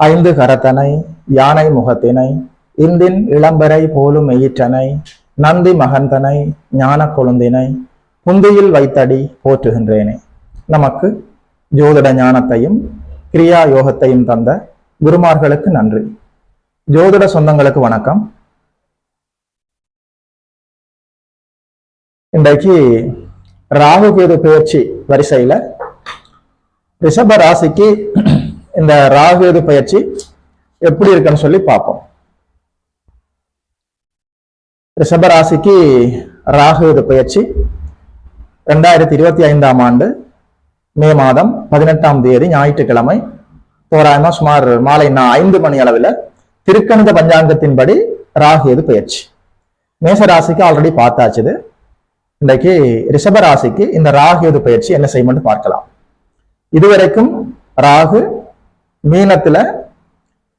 ஐந்து கரத்தனை யானை முகத்தினை இந்தின் இளம்பரை போலும் எயிற்றனை நந்தி மகந்தனை ஞான கொழுந்தினை புந்தியில் வைத்தடி போற்றுகின்றேனே. நமக்கு ஜோதிட ஞானத்தையும் கிரியா யோகத்தையும் தந்த குருமார்களுக்கு நன்றி. ஜோதிட சொந்தங்களுக்கு வணக்கம். இன்றைக்கு ராகு கேது பயிற்சி வரிசையில ரிஷப ராசிக்கு இந்த ராகுது பயிற்சி எப்படி இருக்குன்னு சொல்லி பார்ப்போம். ரிஷபராசிக்கு ராகுது பயிற்சி ரெண்டாயிரத்தி இருபத்தி ஐந்தாம் ஆண்டு மே மாதம் பதினெட்டாம் தேதி ஞாயிற்றுக்கிழமை. தோராயமா சுமார் மாலை நான் ஐந்து மணி அளவில் திருக்கணித பஞ்சாங்கத்தின்படி ராகு பயிற்சி. மேசராசிக்கு ஆல்ரெடி பார்த்தாச்சுது இன்றைக்கு ரிஷபராசிக்கு இந்த ராகு பயிற்சி என்ன செய்யும்னு பார்க்கலாம். இதுவரைக்கும் ராகு மீனத்துல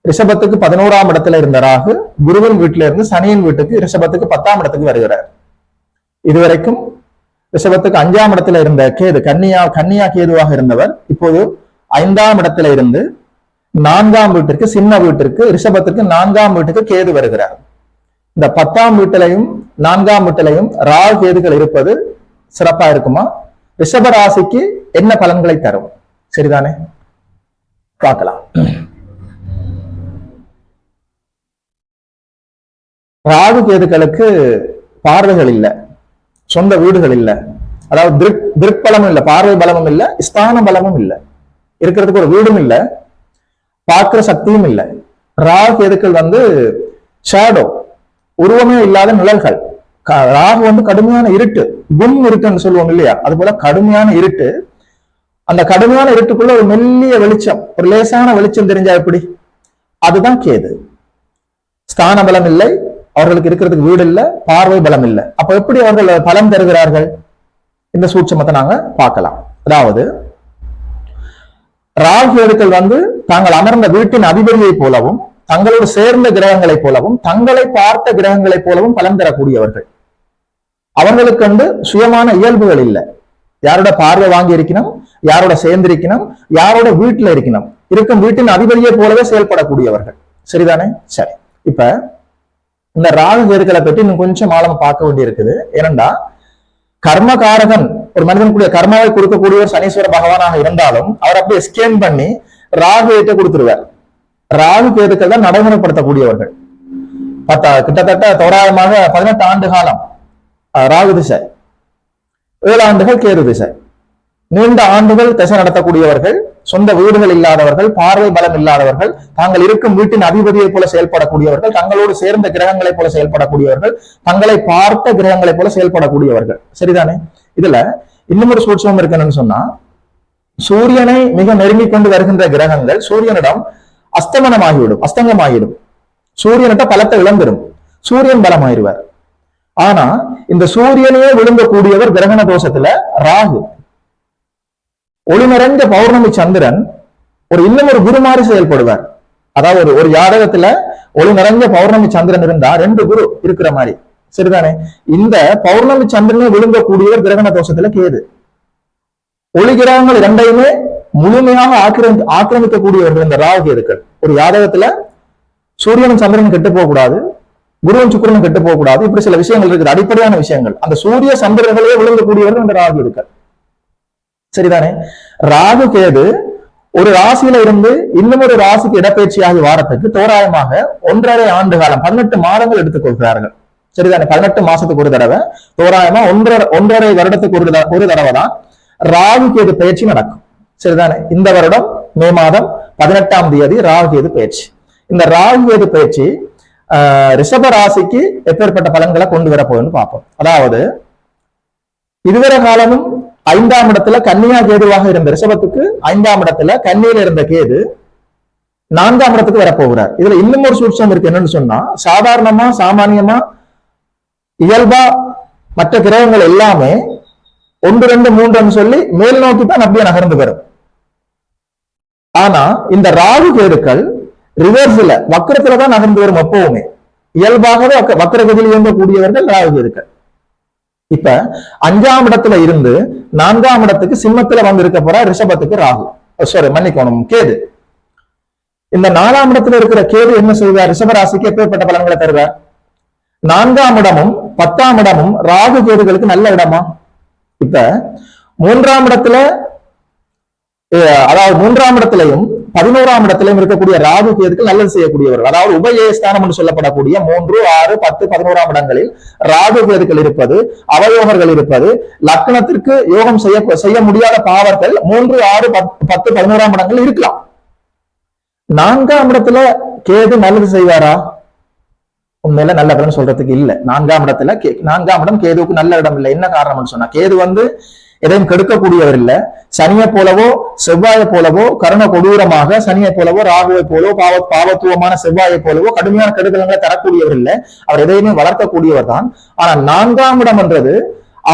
ரிஷபத்துக்கு பதினோராம் இடத்துல இருந்த ராகு குருவின் வீட்டில இருந்து சனியின் வீட்டுக்கு ரிஷபத்துக்கு பத்தாம் இடத்துக்கு வருகிறார். இதுவரைக்கும் ரிஷபத்துக்கு அஞ்சாம் இடத்துல இருந்த கேது கன்னியா கன்னியா கேதுவாக இருந்தவர் இப்போது ஐந்தாம் இடத்துல இருந்து நான்காம் வீட்டிற்கு சின்ன வீட்டிற்கு ரிஷபத்திற்கு நான்காம் வீட்டுக்கு கேது வருகிறார். இந்த பத்தாம் வீட்டிலையும் நான்காம் வீட்டிலையும் ராகு கேதுகள் இருப்பது சிறப்பா இருக்குமா? ரிஷப ராசிக்கு என்ன பலன்களை தரும்? சரிதானே? பார்க்கலாம். ராகு கேதுக்களுக்கு பார்வைகள் இல்ல. சொந்த வீடுகள் இல்ல. அதாவது திருக் திருப்பலமும் இல்ல. பார்வை பலமும் இல்லை. ஸ்தான பலமும் இல்லை. இருக்கிறதுக்கு ஒரு வீடும் இல்லை. பார்க்கிற சக்தியும் இல்ல. ராகு கேதுக்கள் வந்து ஷேடோ உருவமே இல்லாத நிழல்கள். ராகு வந்து கடுமையான இருட்டு கும் இருட்டுன்னு சொல்லுவோம் இல்லையா? அது போல கடுமையான இருட்டு அந்த கடுமையான இருட்டுக்குள்ள ஒரு மெல்லிய வெளிச்சம் ஒரு லேசான வெளிச்சம் தெரிஞ்சா எப்படி? அதுதான் கேது. ஸ்தான பலம் இல்லை அவர்களுக்கு இருக்கிறதுக்கு வீடு இல்லை பார்வை பலம் இல்லை. அப்ப எப்படி அவர்கள் பலம் தருகிறார்கள்? இந்த சூட்சமத்தை நாங்க பார்க்கலாம். அதாவது ராகு வந்து தாங்கள் அமர்ந்த வீட்டின் அதிபதியை போலவும் தங்களோடு சேர்ந்த கிரகங்களைப் போலவும் தங்களை பார்த்த கிரகங்களைப் போலவும் பலம் தரக்கூடியவர்கள். அவர்களுக்கு வந்து சுயமான இயல்புகள் இல்லை. யாரோட பார்வை வாங்கி இருக்கணும் யாரோட சேர்ந்திருக்கணும் யாரோட வீட்டுல இருக்கணும். இருக்கும் வீட்டின் அதிபதியை போலவே செயல்படக்கூடியவர்கள். சரிதானே? சரி. இப்ப இந்த ராகு கேதுக்களை பற்றி இன்னும் கொஞ்சம் ஆழமா பார்க்க வேண்டி இருக்குது ஏனென்றா கர்மகாரகன் ஒரு மனிதனுக்குரிய கர்மாவை கொடுக்கக்கூடியவர் சனீஸ்வர பகவானாக இருந்தாலும் அவர் அப்படியே ஸ்கேன் பண்ணி ராகு ஏற்ற கொடுத்துருவார். ராகு கேதுக்கள் தான் நடைமுறைப்படுத்தக்கூடியவர்கள். பத்தா கிட்டத்தட்ட தோராயமாக பதினெட்டு ஆண்டு காலம் ராகு திசை. ஏழு ஆண்டுகள் கேது திசை. நீண்ட ஆண்டுகள் திசை நடத்தக்கூடியவர்கள் சொந்த வீடுகள் இல்லாதவர்கள் பார்வை பலம் இல்லாதவர்கள் தாங்கள் இருக்கும் வீட்டின் அதிபதியை போல செயல்படக்கூடியவர்கள் தங்களோடு சேர்ந்த கிரகங்களைப் போல செயல்படக்கூடியவர்கள் தங்களை பார்த்த கிரகங்களைப் போல செயல்படக்கூடியவர்கள். சரிதானே? இதுல இன்னும் ஒரு சூட்சமம் இருக்கணும்னு சொன்னா சூரியனை மிக நெருங்கி கொண்டு வருகின்ற கிரகங்கள் சூரியனிடம் அஸ்தமனமாகிவிடும் அஸ்தங்கமாகிவிடும். சூரியனிட்ட பலத்தை இழந்துடும். சூரியன் பலமாயிருவார். ஆனா இந்த சூரியனையே விழுங்கக்கூடியவர் கிரகண தோஷத்துல ராகு. ஒளி நிறைந்த பௌர்ணமி சந்திரன் ஒரு இன்னும் ஒரு குரு மாதிரி செயல்படுவார். அதாவது ஒரு ஒரு ஜாதகத்துல ஒளி நிறைஞ்ச பௌர்ணமி சந்திரன் இருந்தா ரெண்டு குரு இருக்கிற மாதிரி. சரிதானே? இந்த பௌர்ணமி சந்திரனை விழுங்கக்கூடியவர் கிரகண தோஷத்துல கேது. ஒளி கிரகங்கள் இரண்டையுமே முழுமையாக ஆக்கிரமி ஆக்கிரமிக்கக்கூடியவர்கள் இந்த ராகு கேதுக்கள் ஒரு ஜாதகத்துல சூரியனும் சந்திரனும் கெட்டு போகக்கூடாது. குருவும் சுக்கரனும் கெட்டு போக கூடாது இப்படி சில விஷயங்கள் இருக்குது. அடிப்படையான விஷயங்கள். அந்த சூரிய சந்திரர்களே விழுங்கக்கூடியவர்கள் இந்த ராகு இருக்க சரிதானே? ராகு கேது ஒரு ராசியில இருந்து இன்னும் ஒரு ராசிக்கு இடப்பெயர்ச்சியாகி வாரத்துக்கு தோராயமாக ஒன்றரை ஆண்டு காலம் பதினெட்டு மாதங்கள் எடுத்துக்கொள்கிறார்கள் சரிதானே? பதினெட்டு மாசத்துக்கு ஒரு தடவை. தோராயமா ஒன்றரை ஒன்றரை வருடத்துக்கு ஒரு தடவை ஒரு தடவை தான் ராகு கேது பயிற்சி நடக்கும். சரிதானே? இந்த வருடம் மே மாதம் பதினெட்டாம் தேதி ராகு கேது பயிற்சி. இந்த ராகு கேது பயிற்சி ரிஷப ராசிக்கு எப்பேற்பட்ட பலன்களை கொண்டு வரப்போகுதுன்னு பார்ப்போம். அதாவது இதுவரை காலமும் ஐந்தாம் இடத்துல கன்னியா கேதுவாக இருந்த ரிஷபத்துக்கு ஐந்தாம் இடத்துல கன்னியில இருந்த கேது நான்காம் இடத்துக்கு வரப்போகிறார். இதுல இன்னும் ஒரு சூட்சம் இருக்கு. என்னன்னு சொன்னா சாதாரணமா சாமானியமா இயல்பா மற்ற கிரகங்கள் எல்லாமே ஒன்று ரெண்டு மூன்றுன்னு சொல்லி மேல் நோக்கி தான் அப்படியே நகர்ந்து வரும். ஆனா இந்த ராகு கேதுக்கள் ரிவர்ஸ்ல வக்கரத்துல தான் நகர்ந்து வரும் எப்பவுமே. இயல்பாகவே வக்க- வக்கரகதியில் இயங்கக்கூடியவர்கள் ராகு இருக்க இப்ப அஞ்சாம் இடத்துல இருந்து நான்காம் இடத்துக்கு சிம்மத்துல வந்து இருக்க போற ரிஷபத்துக்கு ராகு. சாரி மன்னிக்கணும் கேது. இந்த நாலாம் இடத்துல இருக்கிற கேது என்ன செய்வார் ரிஷபராசிக்கு எப்பேற்பட்ட பலன்களை தருவார் நான்காம் இடமும் பத்தாம் இடமும் ராகு கேதுகளுக்கு நல்ல இடமா? இப்ப மூன்றாம் இடத்துல அதாவது மூன்றாம் இடத்துலயும் பதினோராம் இடத்திலும் இருக்கக்கூடிய ராகு கேதுக்கள் நல்லது செய்யக்கூடியவர்கள். அதாவது உபயஸ்தானம் என்று சொல்லப்படக்கூடிய மூன்று ஆறு பத்து பதினோராம் இடங்களில் ராகு கேதுக்கள் இருப்பது அவயோகர்கள் இருப்பது லக்னத்திற்கு யோகம் செய்ய செய்ய முடியாத பாவர்கள் மூன்று ஆறு பத்து பத்து பதினோராம் இடங்கள் இருக்கலாம். நான்காம் இடத்துல கேது நல்லது செய்வாரா? உண்மையில நல்ல இடம்னு சொல்றதுக்கு இல்ல. நான்காம் இடத்துல கே- நான்காம் இடம் கேதுவுக்கு நல்ல இடம் இல்லை. என்ன காரணம்னு சொன்னா கேது வந்து எதையும் கெடுக்கக்கூடியவர் இல்ல சனியை போலவோ செவ்வாயை போலவோ கருண கொடூரமாக சனியை போலவோ ராகுவை போலவோ பாவ பாவத்துவமான செவ்வாயை போலவோ கடுமையான கெடுதலங்களை தரக்கூடியவர் இல்ல அவர் எதையுமே வளர்க்கக்கூடியவர் தான். ஆனா நான்காம் இடம் என்றது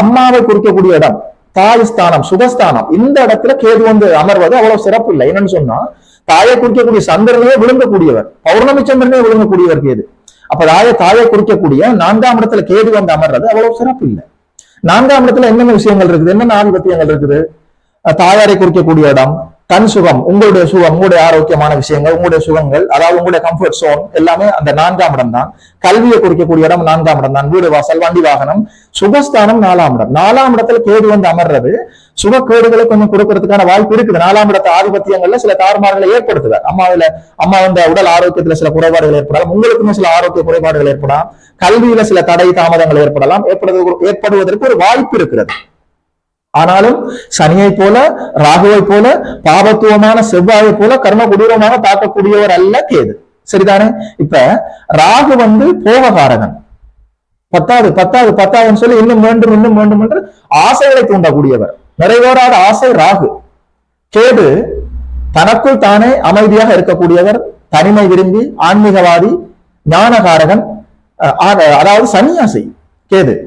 அம்மாவை குறிக்கக்கூடிய இடம். தாய் ஸ்தானம் சுகஸ்தானம். இந்த இடத்துல கேது வந்து அமர்வது அவ்வளவு சிறப்பு இல்லை. என்னன்னு சொன்னா தாயை குறிக்கக்கூடிய சந்திரனையே விழுங்கக்கூடியவர். பௌர்ணமி சந்திரனே விழுங்கக்கூடியவர் கேது. அப்ப தாயை தாயை குறிக்கக்கூடிய நான்காம் இடத்துல கேது வந்து அமர்றது அவ்வளவு சிறப்பு இல்லை. நான்காம் இடத்துல என்னென்ன விஷயங்கள் இருக்குது? என்னென்ன ஆதிபத்தியங்கள் இருக்குது? தாயாரை குறிக்கக்கூடிய இடம் தன் சுகம் உங்களுடைய சுகம் உங்களுடைய ஆரோக்கியமான விஷயங்கள் உங்களுடைய சுகங்கள் அதாவது உங்களுடைய கம்ஃபர்ட் சோன் எல்லாமே அந்த நான்காம் இடம் தான். கல்வியை குறிக்கக்கூடிய இடம் நான்காம் இடம் தான். வீடு வாசல் வண்டி வாகனம். சுகஸ்தானம் நாலாம் இடம். நாலாம் இடத்துல கேடு வந்து அமர்றது சுகக்கேடுகளை கொஞ்சம் கொடுக்கறதுக்கான வாய்ப்பு இருக்குது. நாலாம் இடத்த ஆதிபத்தியங்கள்ல சில தாறுமாறுகளை ஏற்படுத்துவார். அம்மாவில அம்மா வந்த உடல் ஆரோக்கியத்துல சில குறைபாடுகள் ஏற்படலாம். உங்களுக்குமே சில ஆரோக்கிய குறைபாடுகள் ஏற்படலாம். கல்வியில சில தடை தாமதங்கள் ஏற்படலாம். ஏற்படுவதற்கு ஒரு வாய்ப்பு இருக்கிறது. ஆனாலும் சனியை போல ராகுவை போல பாபத்துவமான செவ்வாயை போல கர்ம கொடூரமாக தாக்கக்கூடியவர் அல்ல கேது. சரிதானே? இப்ப ராகு வந்து போககாரகன். பத்தாவது பத்தாவது பத்தாவதுன்னு சொல்லி இன்னும் வேண்டும் இன்னும் வேண்டும் என்று ஆசைகளை தூண்டக்கூடியவர். நிறைவேறாத ஆசை ராகு. கேது தனக்குள் தானே அமைதியாக இருக்கக்கூடியவர் தனிமை விரும்பி ஆன்மீகவாதி ஞானகாரகன் ஆக- அதாவது சன்னியாசி கேது.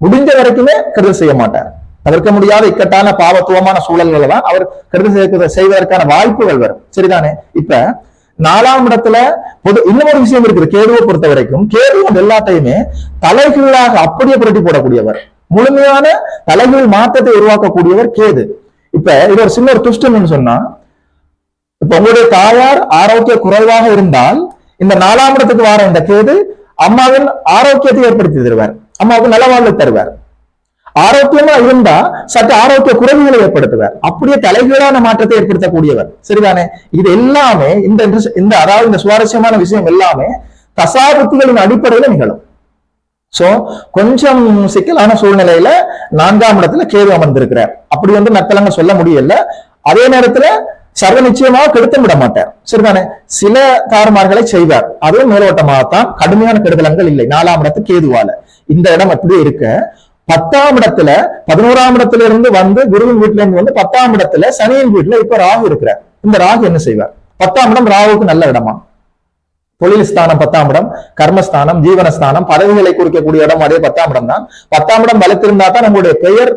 முடிஞ்ச வரைக்குமே கருது செய்ய மாட்டார். தவிர்க்க முடியாத இக்கட்டான பாவத்துவமான சூழல்களை தான் அவர் கருது செய்ய- செய்வதற்கான வாய்ப்புகள் வரும். சரிதானே? இப்ப நாலாம் இடத்துல பொது இன்னொரு விஷயம் இருக்குது. கேதுவை பொறுத்த வரைக்கும் கேது எல்லாத்தையுமே தலைகீழாக அப்படியே புரட்டி போடக்கூடியவர். முழுமையான தலைகீழ் மாற்றத்தை உருவாக்கக்கூடியவர் கேது. இப்ப இது ஒரு சின்ன ஒரு துஷ்டம்னு சொன்னா இப்ப உங்களுடைய தாயார் ஆரோக்கிய குறைவாக இருந்தால் இந்த நாலாம் இடத்துக்கு வர இந்த கேது அம்மாவின் ஆரோக்கியத்தை ஏற்படுத்தி தருவார். அம்மாவுக்கு நல்ல வாழ்வு தருவார். ஆரோக்கியமா இருந்தா சற்று ஆரோக்கிய குறைவுகளை ஏற்படுத்துவார். அப்படியே தலைகீழான மாற்றத்தை ஏற்படுத்தக்கூடியவர். சரிதானே? இது எல்லாமே இந்த இந்த அதாவது இந்த சுவாரஸ்யமான விஷயம் எல்லாமே தசாபுத்திகளின் அடிப்படையில நிகழும். சோ கொஞ்சம் சிக்கலான சூழ்நிலையில நான்காம் இடத்துல கேது அமர்ந்திருக்கிறார். அப்படி வந்து நத்தலங்க சொல்ல முடியல. அதே நேரத்துல சர்வ நிச்சயமாக கெடுத்தும் விட மாட்டார். சரிதானே? சில தாறுமார்களை செய்வார். அதுவும் மேலோட்டமாகத்தான். கடுமையான கெடுதலங்கள் இல்லை. நாலாம் இடத்து கேதுவால. இந்த இடம் அப்படியே இருக்க. பத்தாம் இடத்துல பதினோராம் இடத்துல இருந்து வந்து குருவின் வீட்டுல இருந்து வந்து பத்தாம் இடத்துல சனியின் வீட்டுல இப்ப ராகு இருக்கிறார். இந்த ராகு என்ன செய்வார்? பத்தாம் இடம் ராகுக்கு நல்ல இடமா? தொழில் ஸ்தானம் பத்தாம் இடம் கர்மஸ்தானம் ஜீவனஸ்தானம் பதவிகளை குறிக்கக்கூடிய இடம் அதே பத்தாம் இடம் தான். பத்தாம் இடம் வளர்த்திருந்தா தான் நம்மளுடைய பெயர்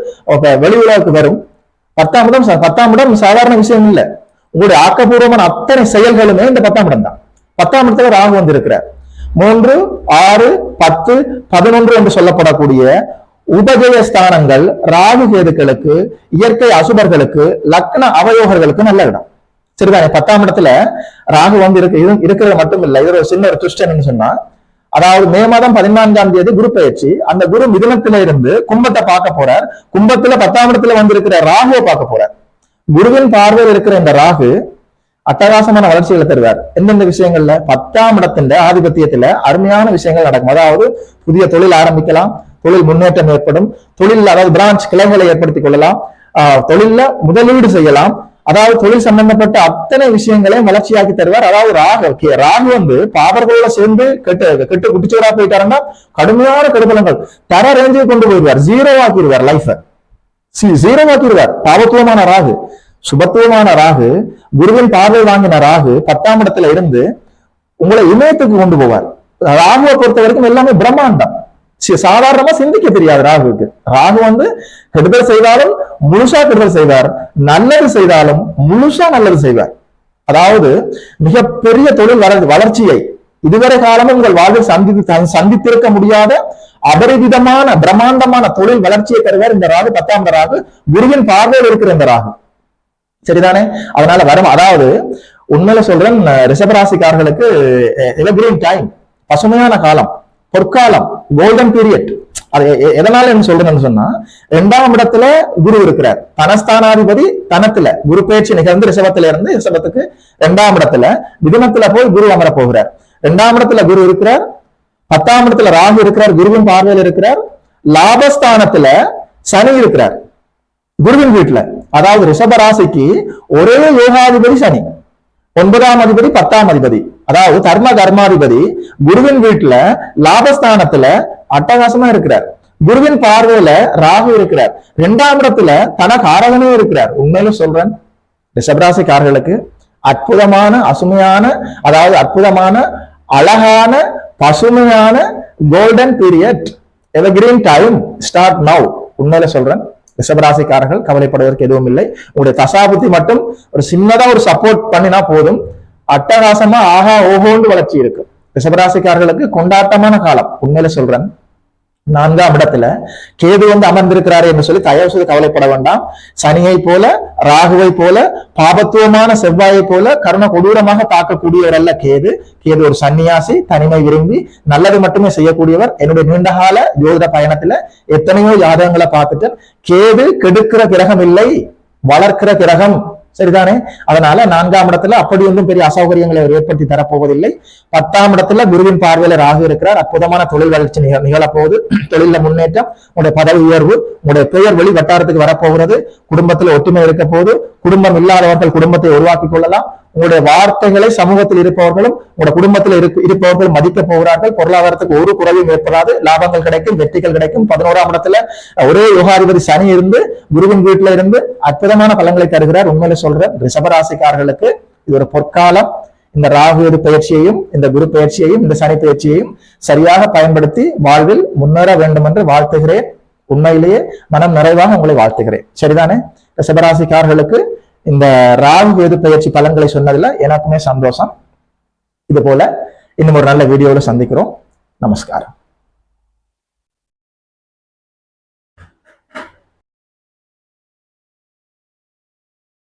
வெளி உலகுக்கு வரும். பத்தாம் இடம் பத்தாம் இடம் சாதாரண விஷயம் இல்ல. உங்களுடைய ஆக்கப்பூர்வமான அத்தனை செயல்களுமே இந்த பத்தாம் இடம் தான். பத்தாம் இடத்துல ராகு வந்திருக்கிறார். மூன்று ஆறு பத்து பதினொன்று என்று சொல்லப்படக்கூடிய உபஜய ஸ்தானங்கள் ராகு கேதுக்களுக்கு இயற்கை அசுபர்களுக்கு லக்ன அவயோகர்களுக்கு நல்ல இடம். சரிதானே பத்தாம் இடத்துல ராகு வந்து இருக்கு இருக்கிறது மட்டும் இல்ல இது ஒரு சின்ன ஒரு twist சொன்னா அதாவது மே மாதம் பதினான்காம் தேதி குரு பயிற்சி. அந்த குரு மிதுனத்தில இருந்து கும்பத்தை பார்க்க போறார். கும்பத்துல பத்தாம் இடத்துல வந்திருக்கிற ராகுவை பார்க்க போறார். குருவின் பார்வையில் இருக்கிற இந்த ராகு அட்டகாசமான வளர்ச்சிகளை தருவார். எந்தெந்த விஷயங்கள்ல? பத்தாம் இடத்தின் ஆதிபத்தியத்துல அருமையான விஷயங்கள் நடக்கும். அதாவது புதிய தொழில் ஆரம்பிக்கலாம். தொழில் முன்னேற்றம் ஏற்படும். தொழில் அதாவது பிரான்ச் கிளைகளை ஏற்படுத்திக் கொள்ளலாம். ஆஹ் தொழில்ல முதலீடு செய்யலாம். அதாவது தொழில் சம்பந்தப்பட்ட அத்தனை விஷயங்களையும் வளர்ச்சியாக்கி தருவார். அதாவது ராகு ராகு வந்து பாவர்களோட சேர்ந்து கெட்டு கெட்டு குட்டிச்சோரா போயிட்டாருன்னா கடுமையான கெடுபலங்கள். தர ரேஞ்சுக்கு கொண்டு போயிடுவார். ஜீரோ ஆக்கிடுவார் லைஃப ஜீரோ ஆக்கிடுவார். பாவத்துவமான ராகு. சுபத்துவமான ராகு. குருவின் பார்வை வாங்கின ராகு பத்தாம் இடத்துல இருந்து உங்களை இமயத்துக்கு கொண்டு போவார். ராகுவை பொறுத்த வரைக்கும் எல்லாமே பிரம்மாண்டம். சாதாரணமா சிந்திக்க தெரியாது ராகுவுக்கு. ராகு வந்து கெடுதல் செய்தாலும் முழுசா கெடுதல் செய்வார். நல்லது செய்தாலும் முழுசா நல்லது செய்வார். அதாவது மிகப்பெரிய தொழில் வளர் வளர்ச்சியை இதுவரை காலமும் உங்கள் வாழ்வில் சந்தித்து சந்தித்திருக்க முடியாத அபரிவிதமான பிரம்மாண்டமான தொழில் வளர்ச்சியை தருவார் இந்த ராகு பத்தாம் ராகு. குருவின் பார்வையில் இருக்கிற இந்த ராகு. சரிதானே? அதனால வரும். அதாவது உண்மையில சொல்றேன் ரிஷபராசிக்காரர்களுக்கு எவர்கிரீன் டைம் பசுமையான காலம். பொற்காலம் கோல்டன் பீரியட் அது எதனால என்ன சொல்றேன்னு சொன்னா இரண்டாம் இடத்துல குரு இருக்கிறார். தனஸ்தானாதிபதி தனத்துல குரு பேச்சு நிகழ்ந்து ரிஷபத்துல இருந்து ரிஷபத்துக்கு இரண்டாம் இடத்துல மிதுனத்துல போய் குரு அமர போகிறார். இரண்டாம் இடத்துல குரு இருக்கிறார் பத்தாம் இடத்துல ராகு இருக்கிறார் குருவின் பார்வையில் இருக்கிறார். லாபஸ்தானத்துல சனி இருக்கிறார் குருவின் வீட்டுல. அதாவது ரிஷப ராசிக்கு ஒரே யோகாதிபதி சனி. ஒன்பதாம் அதிபதி பத்தாம் அதிபதி. அதாவது தர்ம கர்மாதிபதி குருவின் வீட்டுல லாபஸ்தானத்துல அட்டகாசமா இருக்கிறார். குருவின் பார்வையில ராகு இருக்கிறார். இரண்டாம் இடத்துல தனகாரகனே இருக்கிறார். உண்மையில சொல்றேன் ரிஷபராசிக்காரர்களுக்கு அற்புதமான அசுமையான அதாவது அற்புதமான அழகான பசுமையான golden period evergreen time start now உண்மையில சொல்றேன் ரிஷபராசிக்காரர்கள் கவலைப்படுவதற்கு எதுவும் இல்லை. உங்களுடைய தசாபுத்தி மட்டும் ஒரு சின்னதா ஒரு சப்போர்ட் பண்ணினா போதும். அட்டகாசமா ஆஹா ஓஹோன்னு வளர்ச்சி இருக்கு. ரிஷபராசிக்காரர்களுக்கு கொண்டாட்டமான காலம். உண்மையில சொல்றேன். நான்காம் இடத்துல கேது வந்து அமர்ந்திருக்கிறாரு என்று சொல்லி தயவு செய்து கவலைப்பட வேண்டாம். சனியை போல ராகுவை போல பாபத்துவமான செவ்வாயை போல கருண கொடூரமாக தாக்கக்கூடியவர் அல்ல கேது. கேது ஒரு சன்னியாசி தனிமை விரும்பி நல்லது மட்டுமே செய்யக்கூடியவர். என்னுடைய நீண்டகால ஜோதிட பயணத்துல எத்தனையோ ஜாதகங்களை பார்த்துட்டு கேது கெடுக்கிற கிரகம் இல்லை வளர்க்கிற கிரகம். சரிதானே? அதனால நான்காம் இடத்துல அப்படி ஒன்றும் பெரிய அசௌகரியங்களை அவர் ஏற்படுத்தி தரப்போவதில்லை. பத்தாம் இடத்துல குருவின் பார்வையில ராகு இருக்கிறார். அற்புதமான தொழில் வளர்ச்சி நிக நிகழப்போகுது. தொழில முன்னேற்றம் உங்களுடைய பதவி உயர்வு உங்களுடைய பெயர் வெளி வட்டாரத்துக்கு வரப்போகிறது. குடும்பத்துல ஒற்றுமை இருக்க போது குடும்பம் இல்லாதவர்கள் குடும்பத்தை உருவாக்கி கொள்ளலாம். உங்களுடைய வார்த்தைகளை சமூகத்தில் இருப்பவர்களும் உங்களுடைய குடும்பத்தில் இருக்க இருப்பவர்கள் மதிக்க போகிறார்கள். பொருளாதாரத்துக்கு ஒரு குறையும் ஏற்படாது. லாபங்கள் கிடைக்கும் வெற்றிகள் கிடைக்கும். பதினோராம் இடத்துல ஒரே யோகாதிபதி சனி இருந்து குருவின் வீட்டுல இருந்து அற்புதமான பலன்களை தருகிறார். உண்மையில சொல்றேன் ரிஷபராசிக்காரர்களுக்கு இது ஒரு பொற்காலம். இந்த ராகுவது பயிற்சியையும் இந்த குரு பயிற்சியையும் இந்த சனி பயிற்சியையும் சரியாக பயன்படுத்தி வாழ்வில் முன்னேற வேண்டும் என்று வாழ்த்துகிறேன். உண்மையிலேயே மனம் நிறைவாக உங்களை வாழ்த்துகிறேன். சரிதானே? ரிஷபராசிக்காரர்களுக்கு இந்த ராகு கேது பயிற்சி பலன்களை சொன்னதுல எனக்குமே சந்தோஷம். இது போல இன்னும் ஒரு நல்ல வீடியோவில் சந்திக்கிறோம். நமஸ்காரம்.